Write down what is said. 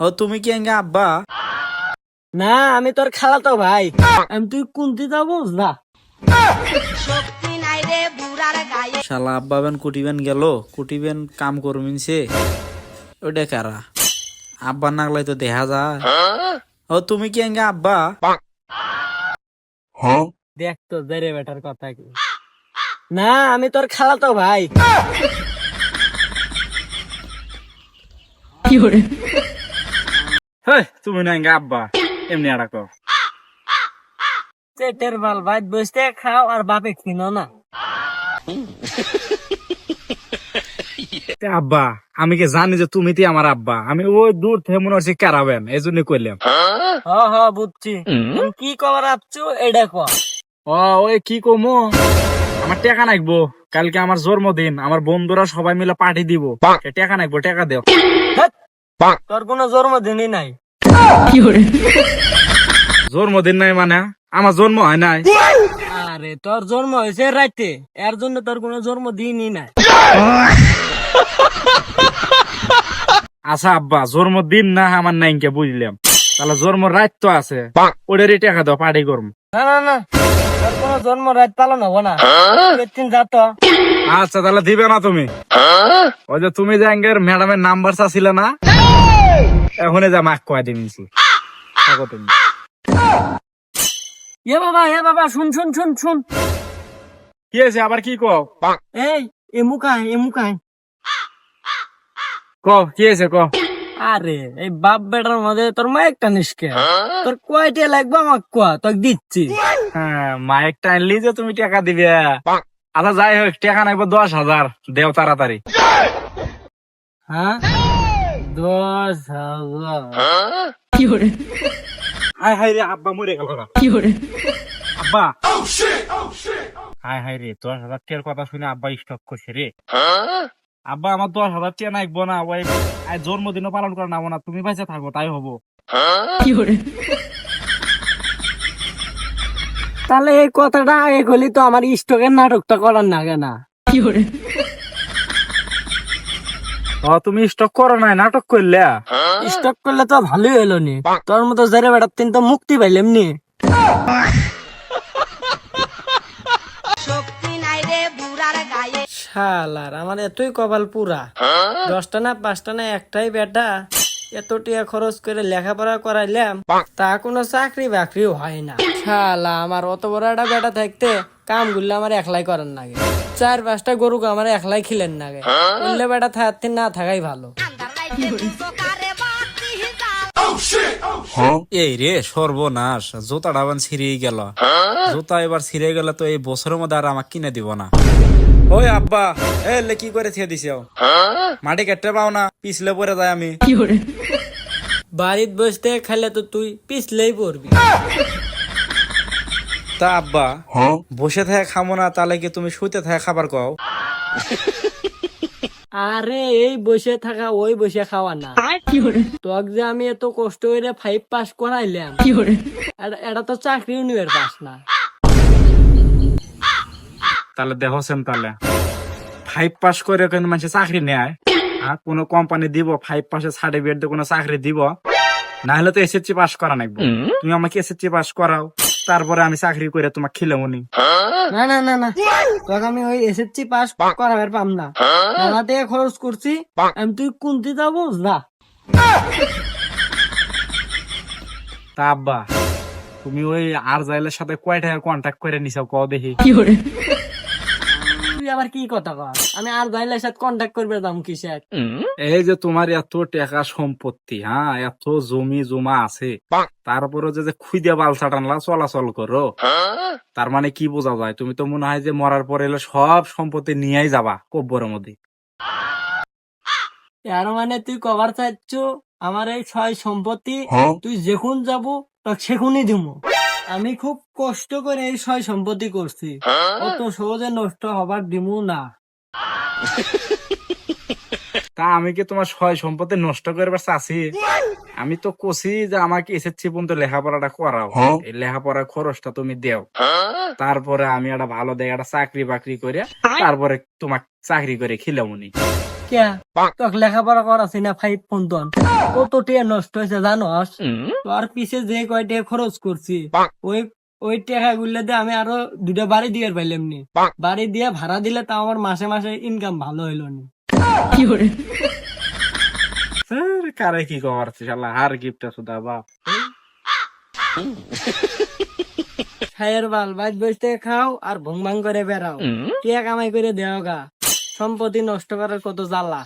ও তুমি কি এঙ্গে আব্বা? না আমি তোর খালাতো ভাই। আমি তুই কুন্তি তা বুঝ না শালা আব্বা বেন কুটিবেন গেল কুটিবেন কাম করমিন সে। ওটা কারা? আব্বা নাগলাই তো দেখা যায়। ও তুমি কি এঙ্গে আব্বা? দেখ তো দেরে বেটার কথা কি। না আমি তোর খালাতো ভাই। তুমি না এঙ্গে আব্বা। এমনি আড়াক পেটের বাল ভাই বসতে খাও আর বাপে কিনো না। আব্বা আমি কি জানি যে তুমি তি আমার আব্বা? আমি ওই দূর থেকে মনে হচ্ছে কেরাবেন এই জন্য কইলাম। হ হ বুঝছি। তুমি কি কবার আপছো এটা ক ও ওই কি কমো? আমার টাকা নাকবো কালকে আমার জন্মদিন আমার বন্ধুরা সবাই মিলে পার্টি দিব। টাকা নাকবো টাকা দেও। তোর কোনো জন্মদিনই নাই। জন্মদিন নাই মানে আমার জন্ম হয় নাই। আরে তোর জন্ম হয়েছে রাইতে এর জন্য তোর কোনো জন্মদিনই নাই। আচ্ছা আব্বা জন্মদিন না আমার নাইকে বুঝলাম। তাহলে জন্ম রাত তো আছে ওটারই টাকা দাও পার্টি করম। না না না তোর কোনো জন্ম রাত পালন হব না। যাত আচ্ছা তাহলে দিবে না তুমি। ওই যে তুমি যে ম্যাডামের নাম্বার চাছিলে না? এখনই যা মাক কয়া থাকো এ বাবা এ বাবা শুন শুন শুন শুন। কি আছে আবার কি কও? এই এ মুখায় ক কি আছে ক? আরে এই বাপ বেটার মধ্যে তোর মা একটা নিষ্কে। তোর কয়টা লাগবে আমাক কোয়া? তোকে দিচ্ছি। হ্যাঁ মাইক টাইনলি যে তুমি টাকা দিবে। আচ্ছা যাই হোক টাকা নাইবো দশ হাজার। দেও তাড়াতাড়ি। হ্যাঁ? দশ হাজার হাই হাই রে আব্বা মরে গেল আব্বা। হাই হাই রে দশ হাজার টিয়ার কথা শুনে আব্বা স্টক করছে রে। আব্বা আমার দশ হাজার টিয়া নাইবো না ওই জন্মদিনও পালন করে নাবো না তুমি বাইসে থাকো তাই হব। তাহলে এই কথাটা আগে করলি তো আমার স্টকের নাটকটা করার না। কেনা ও তুমি স্টক করো নাই নাটক করলে? স্টক করলে তো ভালোই হলো নি। তোর মতো জেরে বেটার তিন তো মুক্তি পাইলাম নি। শক্তি নাই রে বুড়ার গায়ে। শালার আমার এতই কপাল পুরা। দশটা না পাঁচটা না একটাই বেটা। এত টাকা খরচ করে লেখাপড়া করাইলাম তা কোনো চাকরি বাকরিও হয় না। শালা আমার অত বড় একটা বেটা থাকতে কামগুলো আমার একলাই করার নাগে। চার পাঁচটা গরুকে আমার একলাই খিলেন নাগে বললে বেটা থাকতে না থাকাই ভালো। সকারে বাতি যাও এই রে সর্বনাশ। জুতা ডাবান ছিঁড়ে গেল। জুতা এবার ছিঁড়ে গেলে তো এই বছরের মধ্যে আর আমাকে কিনে দিব না। ওই আব্বা এ লে কি করে থিয়ে দিছে মাটি কেটে পাও না পিছলে পরে যায় আমি। বাড়িত বসতে খাইলে তো তুই পিছলেই পড়বি। তা আব্বা বসে থাকে খামো না তাহলে কি তুমি শুতে থাকে খাবার কও আরে এই বসে থাকা ওই বসে খাওয়া না। তোক যে আমি এত কষ্ট করে ফাইভ পাস করাইলাম এটা- এটা তো চাকরি নিবের পাস না। তাহলে দেখছেন তাহলে। ফাইভ পাস করে কেন মানুষ চাকরি নেয় আর কোনো কোম্পানি দিব ফাইভ পাসের সার্টিফিকেট দিয়ে কোনো চাকরি দিব না হলে তো এসএসসি পাস করা নাকবো। তুমি আমাকে এসএসসি পাস করাও। তারপরে আমি চাকরি করে তোমাকে খিলেমনি। না না না না। তোকে আমি ওই এসএসসি পাস করাবার পাম না। মেলা থেকে খরচ করছি। আমি তুই কুন্তি যাব? না তা আব্বা তুমি ওই আর জাইলের সাথে কয় টাকা কন্ট্যাক্ট করে নিছো ক দেখি আবার কি কথা কর আমি আর গাইলের সাথে কন্ট্যাক্ট করবে দাম কিসের এই যে তোমার এত টাকা সম্পত্তি হ্যাঁ? এত জমি জমা আছে। তারপরে যে যে খুঁজে বালসা টানলা চলাচল করো। তার মানে কি বোঝা যায়? তুমি তো মনে হয় যে মরার পরে এলে সব সম্পত্তি নিয়েই যাবা কব্বরের মধ্যে। এর মানে তুই কভার চাচ্ছ আমার এই ছয় সম্পত্তি তুই যখন যাব তোকে সেখনই দিব আমি খুব কষ্ট করে এই ছয় সম্পত্তি করছি। অত সহজে নষ্ট হবার দিমু না। তা আমি কি তোমার সয় সম্পত্তি নষ্ট করবার চাচ্ছি? আমি তো কছি যে আমাকে এসএসসি পর্যন্ত লেখাপড়াটা করাও। এই লেখাপড়ার খরচটা তুমি দেও। তারপরে আমি একটা ভালো দেখে একটা চাকরি বাকরি করে তারপরে তোমার চাকরি করে খিলামুনি। কে লেখাপড়া করাছি না ফাইভ পন্তন কত টিয়া নষ্ট হয়েছে জানোস? তোর পিছে যে কয় টাকা খরচ করছি ওই ওই টাকা গুলো দিয়ে আমি আরও দুটা বাড়ি দিয়ে পাইলাম নি। বাড়ি দিয়ে ভাড়া দিলে তাও আমার মাসে মাসে ইনকাম ভালো হইল নি। স্যার কারে কি করছে শালা হার সুদা বাপ। খায়ের বাল বসতে খাও আর ভং ভাং করে বেড়াও টিয়া কামাই করে দেও গা। সম্পত্তি নষ্ট করার কত জ্বালা